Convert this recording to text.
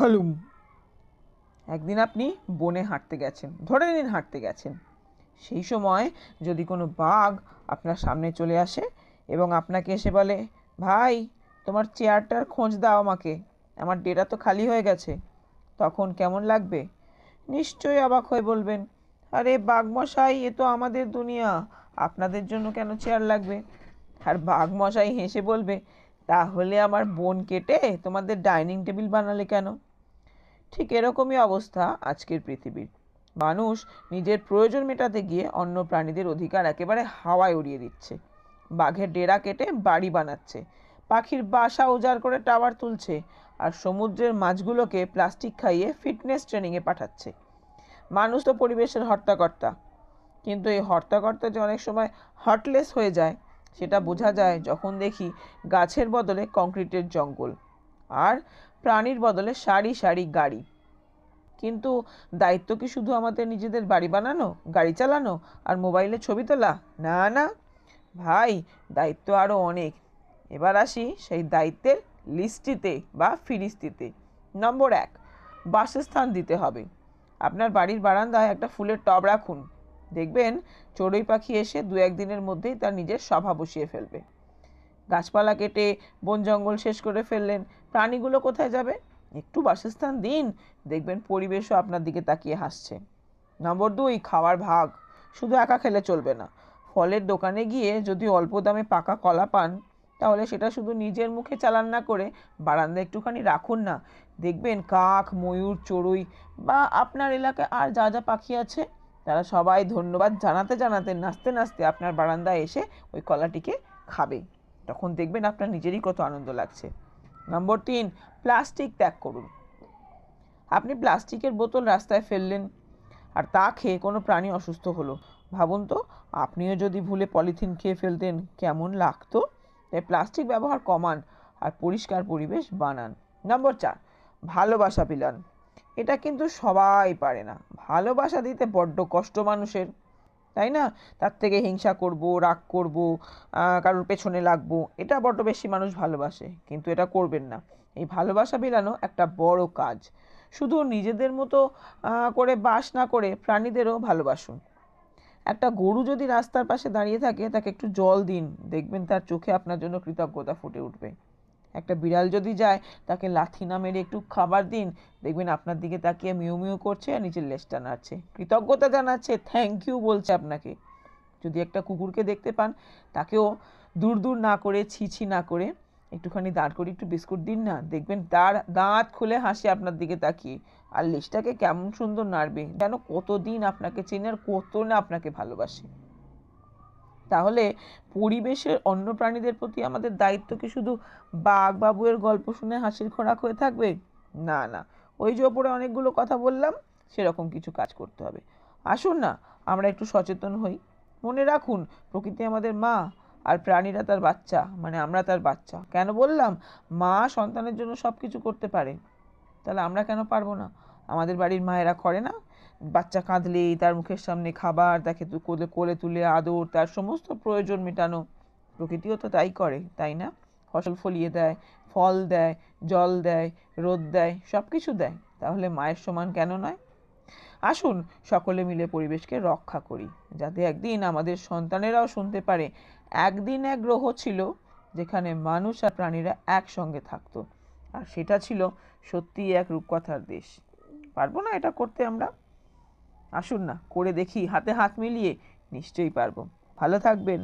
হালুম। একদিন আপনি বনে হাঁটতে গেছেন, ধরে নিন হাঁটতে গেছেন। সেই সময় যদি কোনো বাঘ আপনার সামনে চলে আসে এবং আপনাকে এসে বলে, ভাই, তোমার চেয়ারটার খোঁজ দাও আমাকে, আমার ডেটা তো খালি হয়ে গেছে। তখন কেমন লাগবে? নিশ্চয়ই অবাক হয়ে বলবেন, আরে বাঘমশাই, এ তো আমাদের দুনিয়া, আপনাদের জন্য কেন চেয়ার লাগবে? আর বাঘমশাই হেসে বলবে, তাহলে আমার বোন কেটে তোমাদের ডাইনিং টেবিল বানালে কেন? ঠিক এরকমই অবস্থা আজকের পৃথিবীর। মানুষ নিজের প্রয়োজন মেটাতে গিয়ে অন্য প্রাণীদের অধিকার একেবারে হাওয়ায় উড়িয়ে দিচ্ছে। বাঘের ডেরা কেটে বাড়ি বানাচ্ছে, পাখির বাসা উজাড় করে টাওয়ার তুলছে আর সমুদ্রের মাছগুলোকে প্লাস্টিক খাইয়ে ফিটনেস ট্রেনিংয়ে পাঠাচ্ছে। মানুষ তো পরিবেশের হর্তাকর্তা, কিন্তু এই হর্তাকর্তা যে অনেক সময় হার্টলেস হয়ে যায়, সেটা বোঝা যায় যখন দেখি গাছের বদলে কংক্রিটের জঙ্গল আর প্রাণীর বদলে সারি সারি গাড়ি। কিন্তু দায়িত্ব কি শুধু আমাদের নিজেদের বাড়ি বানানো, গাড়ি চালানো আর মোবাইলে ছবি তোলা? না না। ভাই, দায়িত্ব আরও অনেক। এবার আসি সেই দায়িত্বের লিস্টিতে বা ফিরিস্তিতে। নম্বর এক, বাসস্থান দিতে হবে। আপনার বাড়ির বারান্দায় একটা ফুলের টব রাখুন। দেখবেন চড়ুই পাখি এসে দু একদিনের মধ্যেই তার নিজের সভা বসিয়ে ফেলবে। গাছপালা কেটে বন জঙ্গল শেষ করে ফেললেন। প্রাণীগুলো কোথায় যাবে? একটু বাসস্থান দিন, দেখবেন পরিবেশও আপনার দিকে তাকিয়ে হাসছে। নম্বর দুই, খাওয়ার ভাগ। শুধু একা খেলে চলবে না। ফলের দোকানে গিয়ে যদি অল্প দামে পাকা কলা পান, তাহলে সেটা শুধু নিজের মুখে চালান না করে বারান্দা একটুখানি রাখুন না। দেখবেন কাক, ময়ূর, চড়ুই বা আপনার এলাকায় আর যা যা পাখি আছে, তারা সবাই ধন্যবাদ জানাতে জানাতে, নাচতে নাচতে আপনার বারান্দায় এসে ওই কলাটিকে খাবে। তখন দেখবেন আপনার নিজেরই কত আনন্দ লাগছে। নম্বর তিন প্লাস্টিক ত্যাগ করুন। আপনি প্লাস্টিকের বোতল রাস্তায় ফেললেন আর তা খেয়ে কোনো প্রাণী অসুস্থ হলো। ভাবুন তো, আপনিও যদি ভুলে পলিথিন খেয়ে ফেলতেন, কেমন লাগতো? তাই প্লাস্টিক ব্যবহার কমান আর পরিষ্কার পরিবেশ বানান। নম্বর চার, ভালোবাসা বিলান এটা কিন্তু সবাই পারে না। ভালোবাসা দিতে বড্ড কষ্ট মানুষের। তাই না? তার থেকে হিংসা করব, রাগ করব কারোর পেছনে লাগবো, এটা বড্ড বেশি মানুষ ভালোবাসে, কিন্তু এটা করবেন না। এই ভালোবাসা বিলানো একটা বড় কাজ। শুধু নিজেদের মতো করে বাস না করে প্রাণীদেরও ভালোবাসুন। একটা গরু যদি রাস্তার পাশে দাঁড়িয়ে থাকে, তাকে একটু জল দিন। দেখবেন তার চোখে আপনার জন্য কৃতজ্ঞতা ফুটে উঠবে। একটা বিড়াল যদি যায়, তাকে লাথি না মেরে একটু খাবার দিন। দেখবেন আপনার দিকে তাকিয়ে মিউ মিউ করছে আর নিচের লেজটা নাড়ছে। কৃতজ্ঞতা জানাচ্ছে থ্যাংক ইউ বলছে আপনাকে। যদি একটা কুকুরকে দেখতে পান, তাকেও দূর দূর না করে, ছি ছি না করে একটুখানি দাঁড় করে একটু বিস্কুট দিন না। দেখবেন তার দাঁত খুলে হাসি আপনার দিকে তাকিয়ে। আর লেজটাকে কেমন সুন্দর নাড়বে, যেন কতদিন আপনাকে চেনে আর কত না আপনাকে ভালোবাসে। তাহলে পরিবেশের অন্য প্রাণীদের প্রতি আমাদের দায়িত্ব কি শুধু বাঘ বাবুয়ের গল্প শুনে হাসির খোরাক হয়ে থাকবে? না না। ওই যে ওপরে অনেকগুলো কথা বললাম, সেরকম কিছু কাজ করতে হবে। আসুন না, আমরা একটু সচেতন হই। মনে রাখুন, প্রকৃতি আমাদের মা আর প্রাণীরা তার বাচ্চা মানে আমরা তার বাচ্চা। কেন বললাম? মা সন্তানের জন্য সব কিছু করতে পারে। তাহলে আমরা কেন পারব না? আমাদের বাড়ির মায়েরা করে না? বাচ্চা কাঁদলেই, তার মুখের সামনে খাবার, তাকে কোলে কোলে তুলে আদর, তার সমস্ত প্রয়োজন মেটানো। প্রকৃতিও তো তাই করে, তাই না? ফসল ফলিয়ে দেয়, ফল দেয়, জল দেয়, রোদ দেয় সব কিছু দেয়। তাহলে মায়ের সমান কেন নয়? আসুন সকলে মিলে পরিবেশকে রক্ষা করি, যাতে একদিন আমাদের সন্তানেরাও শুনতে পারে। একদিন এক গ্রহ ছিল, যেখানে মানুষ আর প্রাণীরা একসঙ্গে থাকতো, আর সেটা ছিল সত্যিই এক রূপকথার দেশ। পারব না এটা করতে আমরা? আসুন না করে দেখি হাতে হাত মিলিয়ে নিশ্চয়ই পারব। ভালো থাকবেন।